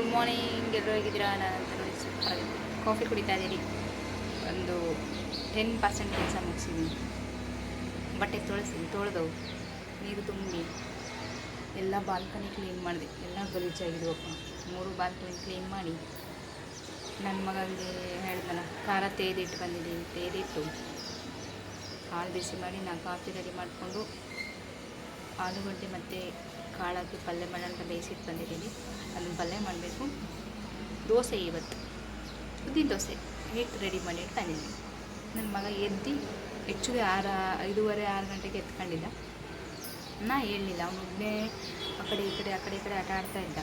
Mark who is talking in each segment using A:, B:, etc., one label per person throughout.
A: Good morning ಎಲ್ಲರೂ ಹೇಗಿದ್ದೀರಾ ನಾನು ಕಾಫಿ ಕುಡಿತಾ ಇದ್ದೀರಿ. ಒಂದು ಟೆನ್ ಪರ್ಸೆಂಟ್ ಕೆಲಸ ಮುಗಿಸಿದ್ದೀನಿ ಬಟ್ಟೆ ತೊಳೆಸಿ ತೊಳೆದವು ನೀರು ತುಂಬಿ ಎಲ್ಲ ಬಾಲ್ಕನಿ ಕ್ಲೀನ್ ಮಾಡಿದೆ. ಎಲ್ಲ ಗಲೀಜಾಗಿದ್ವಪ್ಪ ಮೂರು ಬಾಲ್ಕನಿ ಕ್ಲೀನ್ ಮಾಡಿ ನನ್ನ ಮಗನಿಗೆ ಹೇಳಿದ್ನಲ್ಲ, ಖಾರ ತೇದಿಟ್ಟು ಬಂದಿದ್ದೀನಿ. ತೇದಿಟ್ಟು ಹಾಲು ಬಿಸಿ ಮಾಡಿ ನಾನು ಕಾಫಿ ರೆಡಿ ಮಾಡಿಕೊಂಡು ಆಲೂಗಡ್ಡೆ ಮತ್ತು ಕಾಳಾಕಿ ಪಲ್ಯ ಮಾಡೋಣ ಅಂತ ಬೇಯಿಸಿಟ್ಟು ಬಂದಿದ್ದೀನಿ. ಅದನ್ನು ಪಲ್ಯ ಮಾಡಬೇಕು. ದೋಸೆ ಇವತ್ತು. ಉದ್ದಿನ ದೋಸೆ. ಹಿಟ್ಟು ರೆಡಿ ಮಾಡಿ ತಂದಿದ್ದೀನಿ ನನ್ನ ಮಗ ಎದ್ದು ಹೆಚ್ಚಿಗೆ ಆರು, ಐದೂವರೆ, ಆರು ಗಂಟೆಗೆ ಎತ್ಕೊಂಡಿದ್ದ. ನಾ ಹೇಳಲಿಲ್ಲ. ಅವನು ಒಬ್ಬನೇ ಆ ಕಡೆ, ಈ ಕಡೆ, ಆ ಕಡೆ, ಈ ಕಡೆ ಆಟ ಆಡ್ತಾ ಇದ್ದ.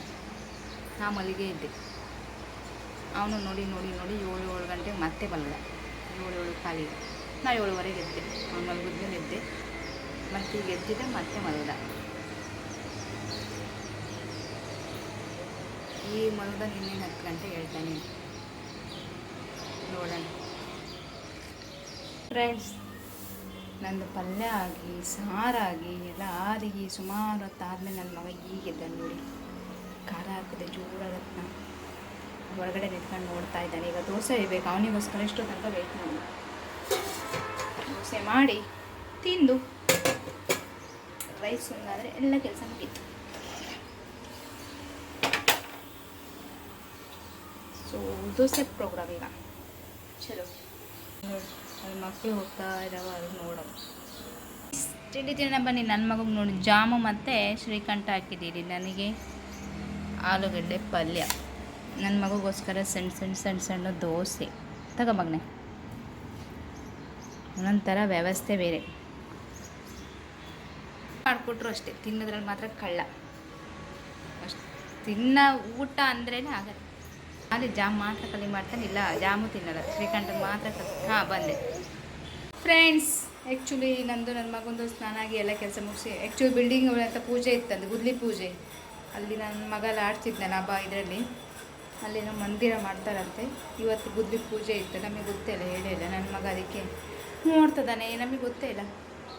A: ನಾ ಮಲ್ಲಿಗೆ ಇದ್ದೆ. ಅವನು ನೋಡಿ ನೋಡಿ ನೋಡಿ ಏಳು ಏಳು ಗಂಟೆಗೆ ಮತ್ತೆ ಬಲ್ಲ ಏಳು ಏಳು ಖಾಲಿ ನಾ ಏಳುವರೆಗೆ ಎದ್ದೆ. ಅವ್ನು ಮಲಗಿದ್ಮೇಲೆ ಎದ್ದೆ. ಮತ್ತೆ ಈಗ ಎದ್ದಿದ್ದೆ ಮತ್ತೆ ಮಲಗಿದ ಈ ಮಲದ ನಿನ್ನೆ ಹತ್ತು ಗಂಟೆ ಹೇಳ್ತಾನೆ. ನೋಡೋಣ. ಫ್ರೆಂಡ್ಸ್ ನಂದು ಪಲ್ಯ ಆಗಿ ಸಾರಾಗಿ ಎಲ್ಲ ಆಗಿ ಸುಮಾರು ಹೊತ್ತಾದ್ಮೇಲೆ ನನ್ನ ಮಗ ಈಗಿದ್ದ ನೋಡಿ. ಖಾರ ಹಾಕಿದೆ ಜೋರಾಗತ್ತ ಹೊರಗಡೆ ನಿಂತ್ಕೊಂಡು ನೋಡ್ತಾ ಇದ್ದಾನೆ. ಈಗ ದೋಸೆ ಇರಬೇಕು, ಅವನಿಗೋಸ್ಕರ ಎಷ್ಟು ತನಕ ವೆಯ್ಟ್ ಮಾಡಿ ದೋಸೆ ಮಾಡಿ ತಿಂದು. ರೈಸ್ ಒಂದಾದರೆ ಎಲ್ಲ ಕೆಲಸ ಮುಗೀತು. ಸೊ ದೋಸೆ ಪ್ರೋಗ್ರಾಮ್ ಈಗ? ಚಲೋ. ನೋಡಿ ಮಕ್ಕಳು ಹೋಗ್ತಾ ಇದ್ದಾವೆ ಅದು ನೋಡೋದು ತಿನ್ನ ಬನ್ನಿ ನನ್ನ ಮಗಗೆ ನೋಡಿ ಜಾಮು ಮತ್ತು ಶ್ರೀಕಂಠ ಹಾಕಿದ್ದೀರಿ ನನಗೆ. ಆಲೂಗಡ್ಡೆ ಪಲ್ಯ. ನನ್ನ ಮಗುಗೋಸ್ಕರ ಸಣ್ಣ ಸಣ್ಣ ಸಣ್ಣ ಸಣ್ಣ ದೋಸೆ. ತಗೋ ಮಗನೆ. ಒಂದೊಂಥರ ವ್ಯವಸ್ಥೆ ಬೇರೆ. ಮಾಡಿಕೊಟ್ರು ಅಷ್ಟೇ. ತಿನ್ನೋದ್ರಲ್ಲಿ ಮಾತ್ರ ಕಳ್ಳ. ಅಷ್ಟು ತಿನ್ನ ಊಟ ಅಂದ್ರೇ ಆಗಲ್ಲ. ಅಲ್ಲಿ ಜಾಮ್ ಮಾತ್ರ ಕಲಿ ಮಾಡ್ತಾನೆ, ಇಲ್ಲ ಜಾಮು ತಿನ್ನಲ್ಲ. ಶ್ರೀಕಂಠ ಮಾತ್ರ ಕಲಿ. ಹಾಂ, ಬಂದೆ. ಫ್ರೆಂಡ್ಸ್ ಆ್ಯಕ್ಚುಲಿ ನಂದು ನನ್ನ ಮಗಂದು ಸ್ನಾನ ಆಗಿ ಎಲ್ಲ ಕೆಲಸ ಮುಗಿಸಿ ಆ್ಯಕ್ಚುಲಿ ಬಿಲ್ಡಿಂಗ್ ಅಂತ ಪೂಜೆ ಇತ್ತಂದು ಗುದ್ಲಿ ಪೂಜೆ. ಅಲ್ಲಿ ನನ್ನ ಮಗ ಆಡ್ತಿದ್ನಲ್ಲ ಹಬ್ಬ ಇದರಲ್ಲಿ. ಅಲ್ಲೇನೋ ಮಂದಿರ ಮಾಡ್ತಾರಂತೆ. ಇವತ್ತು ಗುದ್ಲಿ ಪೂಜೆ ಇತ್ತು. ನಮಗೆ ಗೊತ್ತೇ ಇಲ್ಲ, ಹೇಳೇ ಇಲ್ಲ. ನನ್ನ ಮಗ ಅದಕ್ಕೆ ನೋಡ್ತದಾನೆ ನಮಗೆ ಗೊತ್ತೇ ಇಲ್ಲ.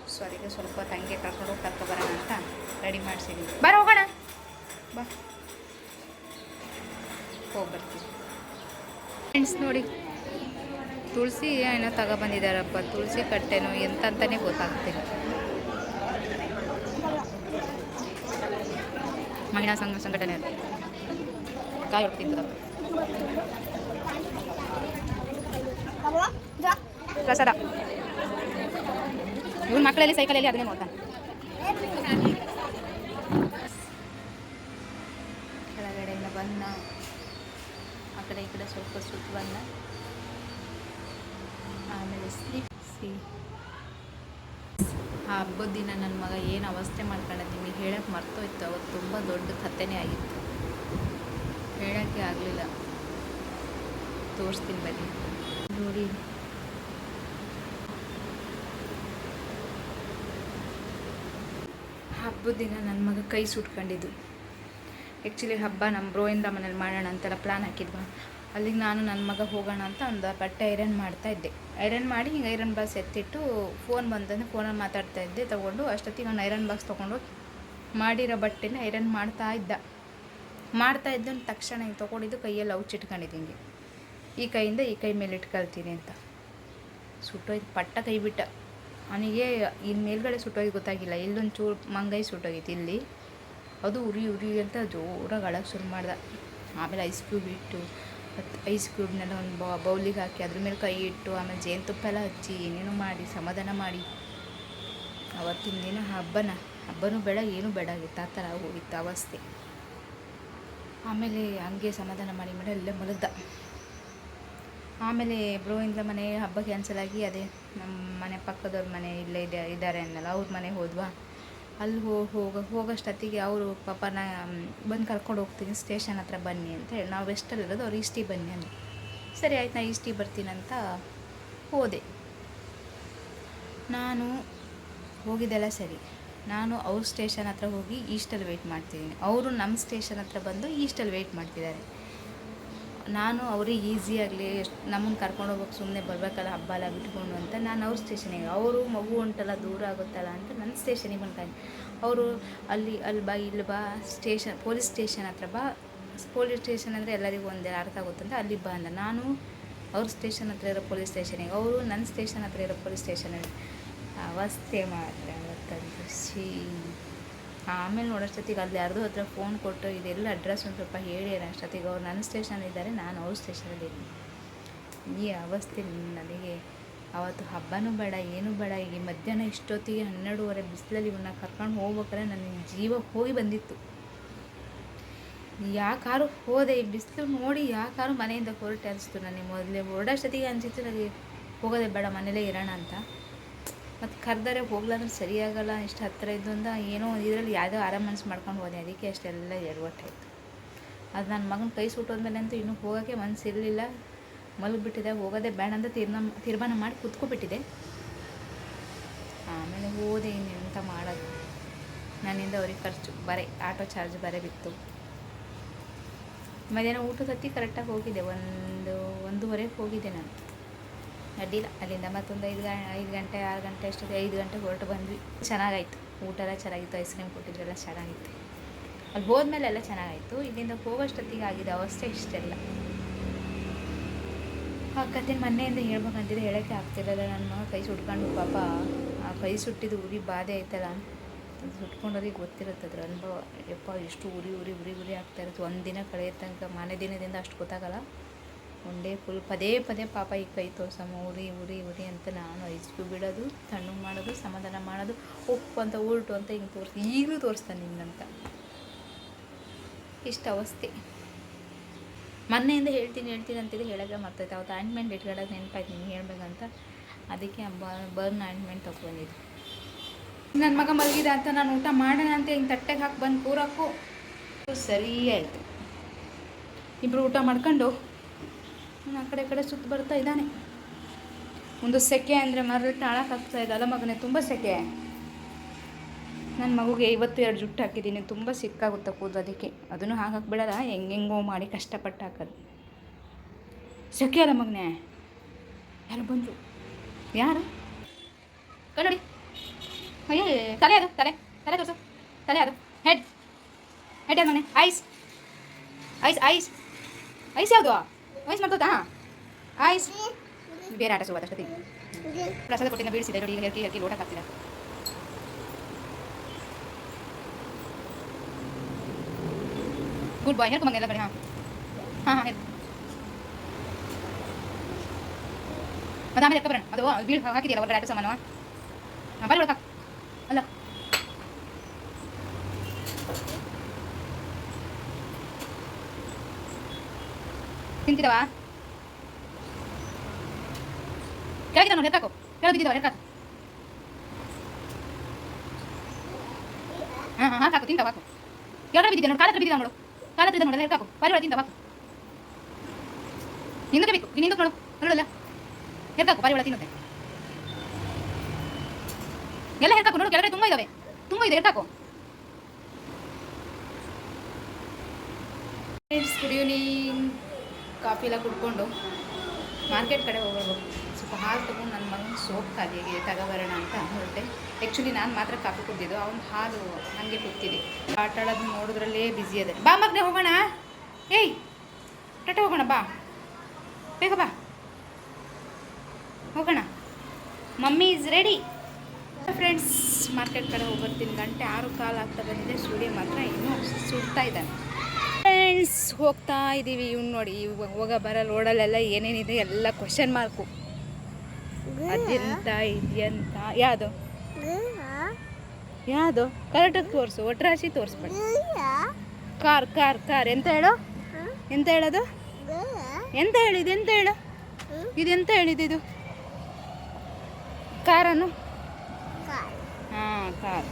A: ಸೊ ಅದಕ್ಕೆ ಸ್ವಲ್ಪ ತಂಗೆ ಕರ್ಕೊಂಡು ಹೋಗಿ ಕರ್ಕೊಬರೋಣ ಅಂತ ರೆಡಿ ಮಾಡಿಸಿದ್ದೀನಿ ಬರ ಹೋಗೋಣ. ಬಾ. ಹೋಗಿ ಬರ್ತೀವಿ ಫ್ರೆಂಡ್ಸ್ ನೋಡಿ ತುಳಸಿ ಏನೋ ತಗೊಬಂದಿದ್ದಾರಪ್ಪ ತುಳಸಿ ಕಟ್ಟೆನೋ ಎಂತ ಅಂತಾನೆ ಗೊತ್ತಾಗ್ತಿಲ್ಲ ಮಹಿಳಾ ಸಂಘ ಸಂಘಟನೆ ಅದು. ಕಾಯಿ ಹೊಡ್ತಿದ್ದ ಪ್ರಸಾದ. ಇವ್ನ ಮಕ್ಕಳಲ್ಲಿ ಸೈಕಲಲ್ಲಿ ಅದನ್ನೇ ನೋಡ್ತಾನೆ. ಕೆಳಗಡೆಯಿಂದ ಬಂದ ಆ ಕಡೆ ಈ ಕಡೆ ಸ್ವಲ್ಪ ಸುತ್ತು ಬಂದ ಆಮೇಲೆ ಸ್ಲಿಪ್ಸಿ ಆ ಹಬ್ಬದ ದಿನ ನನ್ನ ಮಗ ಏನು ಅವಸ್ಥೆ ಮಾಡ್ಕೊಂಡ ನಿಮಗೆ ಹೇಳೋಕ್ಕೆ ಮರ್ತೋಯ್ತು ಅವತ್ತು ತುಂಬ ದೊಡ್ಡ ಕಥೆನೇ ಆಗಿತ್ತು. ಹೇಳೋಕ್ಕೆ ಆಗಲಿಲ್ಲ. ತೋರಿಸ್ತೀನಿ ಬನ್ನಿ. ನೋಡಿ ಹಬ್ಬದ ದಿನ ನನ್ನ ಮಗ ಕೈ ಸುಟ್ಕೊಂಡಿದ್ದು. ಆ್ಯಕ್ಚುಲಿ ಹಬ್ಬ ನಮ್ಮ ಬ್ರೋಯಿಂದ ಮನೇಲಿ ಮಾಡೋಣ ಅಂತೆಲ್ಲ ಪ್ಲ್ಯಾನ್ ಹಾಕಿದ್ವಾ. ಅಲ್ಲಿಗೆ ನಾನು ನನ್ನ ಮಗ ಹೋಗೋಣ ಅಂತ ಒಂದು ಬಟ್ಟೆ ಐರನ್ ಮಾಡ್ತಾ ಇದ್ದೆ. ಐರನ್ ಮಾಡಿ ಹಿಂಗೆ ಐರನ್ ಬಾಕ್ಸ್ ಎತ್ತಿಟ್ಟು ಫೋನ್ ಬಂದಂದ್ರೆ ಫೋನಲ್ಲಿ ಮಾತಾಡ್ತಾ ಇದ್ದೆ. ತೊಗೊಂಡು ಅಷ್ಟೊತ್ತಿಗೆ ನಾನು ಐರನ್ ಬಾಕ್ಸ್ ತೊಗೊಂಡು ಮಾಡಿರೋ ಬಟ್ಟೆನ ಐರನ್ ಮಾಡ್ತಾ ಇದ್ದ. ಮಾಡ್ತಾ ಇದ್ದ ತಕ್ಷಣ ಹಿಂಗೆ ತೊಗೊಂಡಿದ್ದು ಕೈಯಲ್ಲಿ ಔಚ್ ಇಟ್ಕೊಂಡಿದ್ದೀನಿ ಈ ಕೈಯಿಂದ ಈ ಕೈ ಮೇಲೆ ಇಟ್ಕೊಳ್ತೀನಿ ಅಂತ. ಸುಟ್ಟೋಯ್ತು, ಪಟ್ಟ ಕೈ ಬಿಟ್ಟ. ಅವನಿಗೆ ಇಲ್ಲಿ ಮೇಲ್ಗಡೆ ಸುಟ್ಟೋಗಿ ಗೊತ್ತಾಗಿಲ್ಲ ಇಲ್ಲೊಂದು ಚೂರು ಮಂಗೈ ಸುಟ್ಟೋಗಿತ್ತು ಇಲ್ಲಿ. ಅದು ಉರಿ ಉರಿ ಅಂತ ಜೋರಾಗಿ ಅಳಕ್ಕೆ ಶುರು ಮಾಡ್ದೆ. ಆಮೇಲೆ ಐಸ್ ಕ್ಯೂಬ್ ಇಟ್ಟು, ಮತ್ತು ಐಸ್ ಕ್ಯೂಬ್ನೆಲ್ಲ ಒಂದು ಬೌಲಿಗೆ ಹಾಕಿ ಅದ್ರ ಮೇಲೆ ಕೈ ಇಟ್ಟು, ಆಮೇಲೆ ಜೇನುತುಪ್ಪ ಎಲ್ಲ ಹಚ್ಚಿ, ಏನೇನೋ ಮಾಡಿ, ಸಮಾಧಾನ ಮಾಡಿ. ಅವತ್ತಿನ ದಿನ ಹಬ್ಬನ, ಹಬ್ಬನೂ ಬೇಡ, ಏನೂ ಬೇಡ ಆಗಿತ್ತು, ಆ ಥರ ಹೋಗಿತ್ತು ಅವಸ್ಥೆ. ಆಮೇಲೆ ಹಂಗೆ ಸಮಾಧಾನ ಮಾಡಿ ಮಾಡಿ ಅಲ್ಲೇ ಮಲಗ್ದ. ಆಮೇಲೆ ಬ್ರೋಯಿಂದ ಮನೆ ಹಬ್ಬ ಕ್ಯಾನ್ಸಲ್ ಆಗಿ ಅದೇ ನಮ್ಮ ಮನೆ ಪಕ್ಕದವ್ರ ಮನೆ ಇಲ್ಲೇ ಇದೆ, ಇದ್ದಾರೆ ಅನ್ನಲ್ಲ, ಅವ್ರ ಮನೆಗೆ ಹೋದ್ವಾ? ಅಲ್ಲಿ ಹೋಗ ಹೋಗೋಷ್ಟೊತ್ತಿಗೆ ಅವರು ಪಾಪನ ಬಂದು ಕರ್ಕೊಂಡು ಹೋಗ್ತೀನಿ, ಸ್ಟೇಷನ್ ಹತ್ರ ಬನ್ನಿ ಅಂತ ಹೇಳಿ. ನಾವು ವೆಸ್ಟಲ್ಲಿ ಇರೋದು ಅವ್ರು ಈಸ್ಟಿ ಬನ್ನಿ ಅಂತ ಸರಿ ಆಯ್ತು, ನಾ ಬರ್ತೀನಿ ಬರ್ತೀನಂತ ಹೋದೆ. ನಾನು ಹೋಗಿದ್ದೆಲ್ಲ ಸರಿ. ನಾನು ಅವ್ರ ಸ್ಟೇಷನ್ ಹತ್ರ ಹೋಗಿ ಈಸ್ಟಲ್ಲಿ ವೆಯ್ಟ್ ಮಾಡ್ತಿದ್ದೀನಿ. ಅವರು ನಮ್ಮ ಸ್ಟೇಷನ್ ಹತ್ರ ಬಂದು ಈಸ್ಟಲ್ಲಿ ವೆಯ್ಟ್ ಮಾಡ್ತಿದ್ದಾರೆ. ನಾನು ಅವ್ರಿಗೆ ಈಸಿ ಆಗಲಿ, ಎಷ್ಟು ನಮ್ಮನ್ನು ಕರ್ಕೊಂಡು ಹೋಗೋಕೆ ಸುಮ್ಮನೆ ಬರಬೇಕಲ್ಲ, ಹಬ್ಬ ಎಲ್ಲ ಬಿಟ್ಕೊಂಡು ಅಂತ ನಾನು ಅವ್ರ ಸ್ಟೇಷನಿಗೆ ಅವರು ಮಗು ಉಂಟಲ್ಲ ದೂರ ಆಗುತ್ತಲ್ಲ ಅಂತ ನನ್ನ ಸ್ಟೇಷನಿಗೆ ಬಂದ್ಕೊಂಡು. ಅವರು ಅಲ್ಲಿ ಅಲ್ಲಿ ಬಾ, ಇಲ್ಲಿ ಬಾ ಸ್ಟೇಷನ್ ಪೊಲೀಸ್ ಸ್ಟೇಷನ್ ಹತ್ರ ಬಾ. ಪೊಲೀಸ್ ಸ್ಟೇಷನ್ ಅಂದರೆ ಎಲ್ಲರಿಗೂ ಒಂದೇ ಅರ್ಥ ಆಗುತ್ತಂತ ಅಲ್ಲಿ ಬಾ ಅಂದ. ನಾನು ಅವ್ರ ಸ್ಟೇಷನ್ ಹತ್ರ ಇರೋ ಪೊಲೀಸ್ ಸ್ಟೇಷನಿಗೆ ಅವರು ನನ್ನ ಸ್ಟೇಷನ್ ಹತ್ರ ಇರೋ ಪೊಲೀಸ್ ಸ್ಟೇಷನಿಗೆ ಅವಸ್ಥೆ ಮಾತ್ರ ಅವತ್ತಂದು ಶೀ ಆಮೇಲೆ ನೋಡೋಷ್ಟೊತ್ತಿಗೆ ಅಲ್ಲಿ ಯಾರ್ದೋ ಹತ್ರ ಫೋನ್ ಕೊಟ್ಟು ಇದೆಲ್ಲ ಅಡ್ರೆಸ್ ಒಂದು ಸ್ವಲ್ಪ ಹೇಳಿ ಅಷ್ಟೊತ್ತಿಗೆ ಅವ್ರು ನನ್ನ ಸ್ಟೇಷನ್ ಇದ್ದಾರೆ, ನಾನು ಅವ್ರ ಸ್ಟೇಷನಲ್ಲಿ ಇದ್ದೀನಿ. ಈ ಅವಸ್ಥೆ ನನಗೆ. ಅವತ್ತು ಹಬ್ಬನೂ ಬೇಡ, ಏನೂ ಬೇಡ ಈಗ ಮಧ್ಯಾಹ್ನ ಇಷ್ಟೊತ್ತಿಗೆ ಹನ್ನೆರಡೂವರೆ ಬಿಸಿಲಲ್ಲಿ ಇವನ್ನ ಕರ್ಕೊಂಡು ಹೋಗ್ಬೇಕಾದ್ರೆ ನನ್ನ ಜೀವ ಹೋಗಿ ಬಂದಿತ್ತು. ಯಾಕಾರು ಹೋದೆ, ಈ ಬಿಸಿಲು ನೋಡಿ ಯಾಕಾರು ಮನೆಯಿಂದ ಹೊರಟೆ ಅನಿಸ್ತು. ನನಗೆ ಮೊದಲೇ ಹೊರಡೋಷ್ಟೊತ್ತಿಗೆ ಅನಿಸಿತ್ತು, ನನಗೆ ಹೋಗೋದೇ ಬೇಡ, ಮನೇಲೇ ಇರೋಣ ಅಂತ. ಮತ್ತು ಕರೆದರೆ ಹೋಗ್ಲಾದ್ರೆ ಸರಿಯಾಗಲ್ಲ ಇಷ್ಟು ಹತ್ತಿರ ಇದ್ದು ಏನೋ ಇದರಲ್ಲಿ ಯಾವುದೋ ಆರಾಮ ಮನಸ್ಸು ಮಾಡ್ಕೊಂಡು ಹೋದೆ, ಅದಕ್ಕೆ ಅಷ್ಟೆಲ್ಲ ಎಡವಟ್ಟಾಯಿತು ಅದು ನನ್ನ ಮಗನ ಕೈ ಸುಟ್ಟೋದ್ಮೇಲೆ ಅಂತೂ ಇನ್ನೂ ಹೋಗೋಕ್ಕೆ ಮನಸ್ಸು ಇರಲಿಲ್ಲ. ಮಲಗಿಬಿಟ್ಟಿದೆ, ಹೋಗೋದೇ ಬೇಡ ಅಂತ ತೀರ್ಮಾನ ತೀರ್ಮಾನ ಮಾಡಿ ಕುತ್ಕೊಬಿಟ್ಟಿದೆ. ಆಮೇಲೆ ಹೋದೆ ಇನ್ನೆಂತ ಮಾಡೋದು. ನನ್ನಿಂದ ಅವ್ರಿಗೆ ಖರ್ಚು, ಬರೆ, ಆಟೋ ಚಾರ್ಜ್ ಬರೇ ಬಿತ್ತು. ಮಧ್ಯಾಹ್ನ ಊಟದ ಹತ್ತಿ ಕರೆಕ್ಟಾಗಿ ಹೋಗಿದ್ದೆ, ಒಂದು, ಒಂದೂವರೆಗೆ ಹೋಗಿದ್ದೆ ನಾನು. ಅಡ್ಡಿಲ್ಲ ಅಲ್ಲಿಂದ ಮತ್ತೊಂದು ಐದು ಐದು ಗಂಟೆ, ಆರು ಗಂಟೆ ಅಷ್ಟೊತ್ತಿಗೆ ಐದು ಗಂಟೆಗೆ ಹೊರಟು ಬಂದ್ವಿ. ಚೆನ್ನಾಗಾಯ್ತು. ಊಟ ಎಲ್ಲ ಚೆನ್ನಾಗಿತ್ತು ಐಸ್ ಕ್ರೀಮ್ ಕೊಟ್ಟಿದ್ರೆಲ್ಲ ಚೆನ್ನಾಗಿತ್ತು ಅಲ್ಲಿ ಹೋದ್ಮೇಲೆ ಎಲ್ಲ ಚೆನ್ನಾಗಾಯಿತು. ಇಲ್ಲಿಂದ ಹೋಗೋಷ್ಟೊತ್ತಿಗೆ ಆಗಿದೆ ಅವಸ್ಥೆ ಇಷ್ಟೆಲ್ಲ. ಆ ಕತೆ ಮೊನ್ನೆಯಿಂದ ಹೇಳ್ಬೇಕಂತಿದ್ರೆ ಹೇಳೋಕ್ಕೆ ಆಗ್ತಿರಲ್ಲ ನನ್ನ ಕೈ ಸುಟ್ಕೊಂಡು, ಪಾಪ, ಆ ಕೈ ಸುಟ್ಟಿದ್ದು ಉರಿ ಬಾಧೆ ಆಯ್ತಲ್ಲ. ಅದು ಸುಟ್ಕೊಂಡವ್ರಿಗೆ ಗೊತ್ತಿರುತ್ತೆ ಅದ್ರ ಅನುಭವ. ಯಪ್ಪ ಎಷ್ಟು ಉರಿ ಉರಿ ಉರಿ ಉರಿ ಆಗ್ತಾ ಇರುತ್ತೆ. ಒಂದು ದಿನ ಕಳೆಯೋ ತನಕ, ಮನೆ ದಿನದಿಂದ ಅಷ್ಟು ಗೊತ್ತಾಗಲ್ಲ. ಒಂದೇ ಫುಲ್ ಪದೇ ಪದೇ ಪಾಪ ಈ ಕೈ ತೋರ್ಸಮ್ಮ, ಉರಿ ಉರಿ ಉರಿ ಅಂತ ನಾನು ಐಸ್ಕು ಬಿಡೋದು, ತಣ್ಣಗೆ ಮಾಡೋದು, ಸಮಾಧಾನ ಮಾಡೋದು, ಉಪ್ಪು ಅಂತ ಉಲ್ಟು ಅಂತ ಹಿಂಗೆ ತೋರಿಸಿ, ಈಗಲೂ ತೋರಿಸ್ತಾನೆ ಹಿಂಗಂತ ಇಷ್ಟು ಅವಸ್ಥೆ. ಮೊನ್ನೆಯಿಂದ ಹೇಳ್ತೀನಿ ಹೇಳ್ತೀನಿ ಅಂತಿದ್ದು ಹೇಳೋಕೆ ಮರ್ತೈತೆ ಅವತ್ತು ಆಯಿಂಟ್ಮೆಂಟ್ ಇಟ್ಕೊಳ್ಳೋಕೆ ನೆನಪಾಯ್ತು ನಿಮ್ಗೆ ಹೇಳ್ಬೇಕಂತ. ಅದಕ್ಕೆ ಬರ್ನ್ ಆಯಿಂಟ್ಮೆಂಟ್ ತೊಗೊಂಡಿದ್ದು. ನನ್ನ ಮಗ ಮಲಗಿದ ಅಂತ ನಾನು ಊಟ ಮಾಡೋಣ ಅಂತ ಹಿಂಗೆ ತಟ್ಟೆಗೆ ಹಾಕಿ ಬಂದು ಕೂರಕ್ಕೂ. ಸರಿ ಆಯಿತು. ಇಬ್ಬರು ಊಟ ಮಾಡ್ಕೊಂಡು ಆ ಕಡೆ ಕಡೆ ಸುತ್ತ ಬರ್ತಾ ಇದ್ದಾನೆ. ಒಂದು ಸೆಕೆ ಅಂದರೆ ಮರ ತಾಳಕ್ಕಾಗ್ತಾ ಇದೆ ಅಲ್ಲ ಮಗನೇ, ತುಂಬ ಸೆಕೆ. ನನ್ನ ಮಗುಗೆ ಇವತ್ತು ಎರಡು ಜುಟ್ಟು ಹಾಕಿದ್ದೀನಿ. ತುಂಬ ಸಿಕ್ಕಾಗುತ್ತೆ ಕೂದಲು ಅದಕ್ಕೆ ಅದನ್ನು ಹಾಕಕ್ಕೆ ಹಾಕ್ಬಿಡಲ್ಲ. ಹೆಂಗೆಂಗೋ ಮಾಡಿ ಕಷ್ಟಪಟ್ಟು ಹಾಕೋದು. ಸೆಕೆ ಅಲ್ಲ ಮಗನೇ. ಯಾರು ಬಂದರು. ಯಾರು? ಕನ್ನಡಿ. ಅಯ್ಯೋ ತಲೆ ಅದು, ತಲೆ. ತಲೆ ತೋರಿಸು. ತಲೆ ಅದು. ಹೆಡ್ ಹೆಡ್ ಯಾರು ಮನೆ ಐಸ್ ಐಸ್ ಐಸ್ ಐಸ್ ಯಾವುದು? ಐಸ್ ಮಾಡ್ಕೋತಾ ಐಸ್ ಬೇರೆ ಆಟ ಸುವಾದ ಅಷ್ಟೊತ್ತಿಗೆ ಪ್ರಸಾದ ಕೊಟ್ಟಿನ ಬೀಳಿಸಿದೆ ನೋಡಿ ಈಗ ಹೆರ್ಕಿ ಹೆರ್ಕಿ ಲೋಟಕ್ಕೆ ಹಾಕ್ತಿಲ್ಲ ಗುಡ್ ಬಾಯ್ ಹೇಳ್ಕೊಂಬಂಗೆಲ್ಲ ಬರೀ ಹಾಂ ಹಾಂ ಹಾಂ ಹೇಳು ಮತ್ತೆ ಆಮೇಲೆ ಎಕ್ಕ ಬರೋಣ ಅದು ಬೀಳ್ ಹಾಕಿದೆಯಲ್ಲ ಹೊರಗಡೆ ಆಟ ಸಾಮಾನು ಹಾಂ ಬರೀ ಒಳಗೆ ಹಾಕು ತಿಂತಿದವ ಕೆಳಗಿದ ನೋಡಿ ಎತ್ತಾಕು ಕೆಳಗೆ ಬಿದ್ದಿದ್ದಾವ ಎತ್ತಾಕು ಹಾಂ ಹಾಂ ಹಾಕು ತಿಂತಾವ ಹಾಕು ಕೆಳಗಡೆ ಬಿದ್ದಿದ್ದೆ ನೋಡಿ ಕಾಲ ಹತ್ರ ನೋಡು. ಕಾಲ ಹತ್ರ ನೋಡಿದ್ರೆ ಎತ್ತಾಕು ಬರೀ ಒಳಗೆ ತಿಂತಾವ ಹಾಕು ಬೇಕು ಹಿಂದಕ್ಕೆ ನೋಡು ನೋಡಲ್ಲ ಹೆರ್ಕಾಕು ಬಾರಿ ತಿನ್ನುತ್ತೆ. ಎಲ್ಲ ಹೆರ್ಕಾಕು ನೋಡು, ಕೆಳಗಡೆ ತುಂಬ ಇದಾವೆ. ತುಂಬ ಇದೆ ಹೆರ್ಕಾಕು ಗುಡ್ ಈವ್ನಿಂಗ್ ಕಾಫಿ ಎಲ್ಲ ಕುಡ್ಕೊಂಡು ಮಾರ್ಕೆಟ್ ಕಡೆ ಹೋಗ್ಬೇಕು. ಸ್ವಲ್ಪ ಹಾಲು ತೊಗೊಂಡು ನನ್ನ ಮಗನ ಸೋಪ್ ಖಾಲಿಯಾಗಿದೆ ತಗೋಬರೋಣ ಅಂತ ಹೊರಟೆ ಆ್ಯಕ್ಚುಲಿ ನಾನು ಮಾತ್ರ ಕಾಫಿ ಕುಡ್ದಿದ್ದು, ಅವ್ನ ಹಾಲು ಹಾಗೆ ಕುಡ್ತಿದ್ದೆ. ಆಟ ಆಡೋದು ನೋಡಿದ್ರಲ್ಲೇ ಬ್ಯುಸಿ ಅದೇ. ಬಾ ಮಗನೇ, ಹೋಗೋಣ? ಏಯ್! ಟಟ, ಹೋಗೋಣ, ಬಾ. ಬೇಗ ಬಾ. ಹೋಗೋಣ. Mummy is ready friends market ಕಡೆ ಹೋಗ್ಬರ್ತೀನಿ. ಗಂಟೆ ಆರು ಕಾಲು ಆಗ್ತಾ ಬಂದಿದೆ. ಸೂರ್ಯ ಮಾತ್ರ ಇನ್ನೂ ಸುಡ್ತಾ ಇದ್ದಾನೆ. ಹೋಗ್ತಾ ಇದ್ದೀವಿ ಇವ್ನು ನೋಡಿ ಇವಾಗ ಹೋಗ ಬರೋ ರೋಡಲ್ಲೆಲ್ಲ ಏನೇನಿದೆ ಎಲ್ಲ ಕ್ವಶನ್ ಮಾರ್ಕು ಅದೆಂತ ಇದ್ಯಂತ ಯಾವುದು? ಯಾವುದು? ಕರೆಕ್ಟಾಗಿ ತೋರಿಸು ಒಟ್ರಾಶಿ ತೋರಿಸ್ಬೇಡಿ. ಕಾರ್ ಕಾರ್ ಕಾರ್ ಎಂತ ಹೇಳು? ಎಂತ ಹೇಳೋದು? ಎಂತ ಹೇಳಿದೆ ಎಂತ ಹೇಳು? ಇದೆಂತ ಹೇಳಿದೆ ಇದು? ಕಾರನ್ನು? ಹಾಂ ಕಾರ್.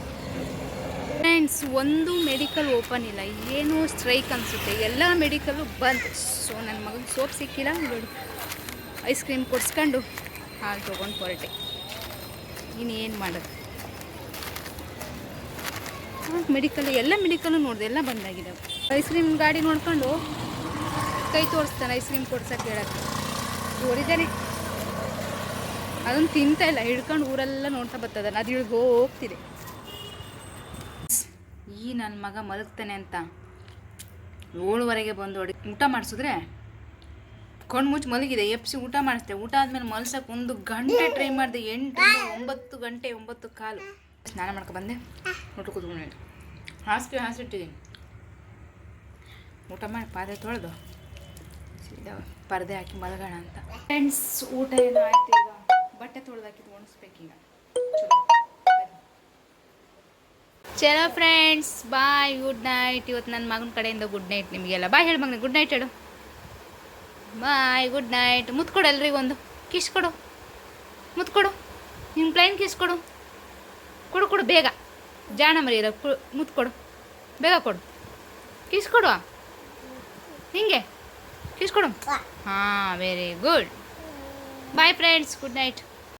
A: ಫ್ರೆಂಡ್ಸ್ ಒಂದು ಮೆಡಿಕಲ್ ಓಪನ್ ಇಲ್ಲ. ಏನೋ ಸ್ಟ್ರೈಕ್ ಅನಿಸುತ್ತೆ. ಎಲ್ಲ ಮೆಡಿಕಲ್ಲು ಬಂದ್ ಸೊ ನನ್ನ ಮಗನಿಗೆ ಸೋಪ್ ಸಿಕ್ಕಿಲ್ಲ. ನೋಡಿ ಐಸ್ ಕ್ರೀಮ್ ಕೊಡ್ಸ್ಕೊಂಡು ಹಾಲು ತೊಗೊಂಡು ಹೊರಟೆ. ಇನ್ನೇನು ಮಾಡೋದು? ಮೆಡಿಕಲ್ ಎಲ್ಲ ಮೆಡಿಕಲ್ಲು ನೋಡಿದೆ. ಎಲ್ಲ ಬಂದಾಗಿದ್ದಾವೆ ಐಸ್ ಕ್ರೀಮ್ ಗಾಡಿ ನೋಡ್ಕೊಂಡು ಕೈ ತೋರಿಸ್ತಾನೆ ಐಸ್ ಕ್ರೀಮ್ ಕೊಡ್ಸಕ್ಕೆ ಹೇಳಕ್ಕೆ. ನೋಡಿದ್ದಾನೆ. ಅದನ್ನು ತಿಂತಾ ಇಲ್ಲ. ಹಿಡ್ಕೊಂಡು ಊರೆಲ್ಲ ನೋಡ್ತಾ ಬರ್ತದ ಅದು ಇಳಿದು ಹೋಗ್ತಿದೆ. ಈ ನನ್ನ ಮಗ ಮಲಗ್ತಾನೆ ಅಂತ ಏಳುವರೆಗೆ ಬಂದು ಹೊಡಿ ಊಟ ಮಾಡಿಸಿದ್ರೆ ಕಣ್ಣು ಮುಚ್ಚಿ ಮಲಗಿದೆ ಎಪ್ಸಿ ಊಟ ಮಾಡಿಸ್ದೆ. ಊಟ ಆದ್ಮೇಲೆ ಮಲ್ಸಕ್ಕೆ ಒಂದು ಗಂಟೆ ಟ್ರೈ ಮಾಡಿದೆ, ಎಂಟು ಒಂಬತ್ತು ಗಂಟೆ, ಒಂಬತ್ತು ಕಾಲು. ಸ್ನಾನ ಮಾಡ್ಕೊ ಬಂದೆ. ಊಟ ಕೂತ್ಕೊಂಡು. ಹಾಸಿಗೆ ಹಾಸಿಟ್ಟಿದ್ದೀನಿ ಊಟ ಮಾಡಿ ಪಾದೆ ತೊಳೆದು ಸೀದಾ ಪರದೆ ಹಾಕಿ ಮಲಗೋಣ ಅಂತ. ಫ್ರೆಂಡ್ಸ್ ಊಟ ಏನೋ ಆಯ್ತು ಈಗ? ಬಟ್ಟೆ ತೊಳೆದು ಹಾಕಿದ್ದು ಒಣಸ್ಬೇಕೀಗ. ಚಲೋ ಫ್ರೆಂಡ್ಸ್ ಬಾಯ್ ಗುಡ್ ನೈಟ್ ಇವತ್ತು ನನ್ನ ಮಗನ ಕಡೆಯಿಂದ ಗುಡ್ ನೈಟ್ ನಿಮಗೆಲ್ಲ. ಬಾಯ್ ಹೇಳಿ ಮಗನ ಗುಡ್ ನೈಟ್ ಹೇಳು. ಬಾಯ್ ಗುಡ್ ನೈಟ್ ಮುತ್ತು ಕೊಡು ಒಂದು. ಕಿಸ್ ಕೊಡು. ಮುತ್ತು ಕೊಡು ನಿಮ್ಮ ಪ್ಲೈನ್ ಕಿಸ್ ಕೊಡು. ಕೊಡು ಕೊಡು ಬೇಗ. ಜಾಣ ಮರಿ ಮುತ್ತು ಕೊಡು ಬೇಗ ಕೊಡು. ಕಿಸ್ ಕೊಡು ಹಿಂಗೆ ಕಿಸ್ ಕೊಡು. ಹಾಂ very good boy friends good night